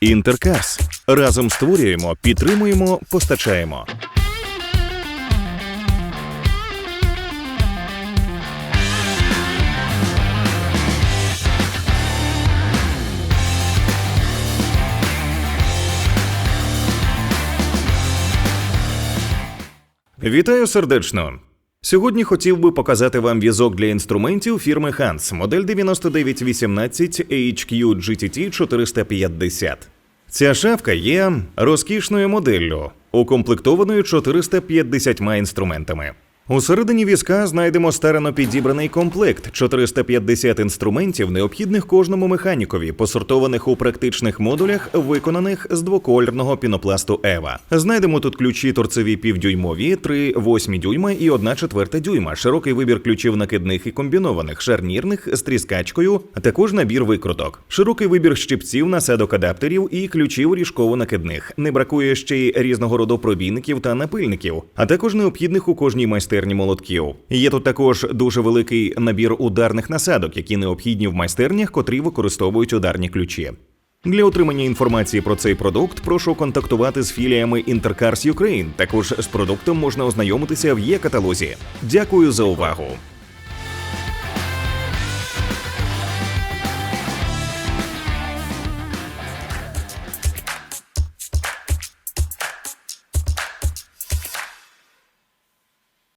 Інтеркас. Разом створюємо, підтримуємо, постачаємо. Вітаю сердечно. Сьогодні хотів би показати вам візок для інструментів фірми Hans, модель 9918 HQ GTT 450. Ця шафка є розкішною моделлю, укомплектованою 450 інструментами. Усередині візка знайдемо старано підібраний комплект 450 інструментів, необхідних кожному механікові, посортованих у практичних модулях, виконаних з двокольорного пінопласту Ева. Знайдемо тут ключі торцеві півдюймові, 3 8 дюйма і 1 четверта дюйма, широкий вибір ключів накидних і комбінованих, шарнірних з тріскачкою, а також набір викруток, широкий вибір щипців, насадок адаптерів і ключів ріжково-накидних. Не бракує ще й різного роду пробійників та напильників, а також необхідних у кожній майстерні молотків. Є тут також дуже великий набір ударних насадок, які необхідні в майстернях, котрі використовують ударні ключі. Для отримання інформації про цей продукт прошу контактувати з філіями Intercars Ukraine. Також з продуктом можна ознайомитися в є каталозі. Дякую за увагу.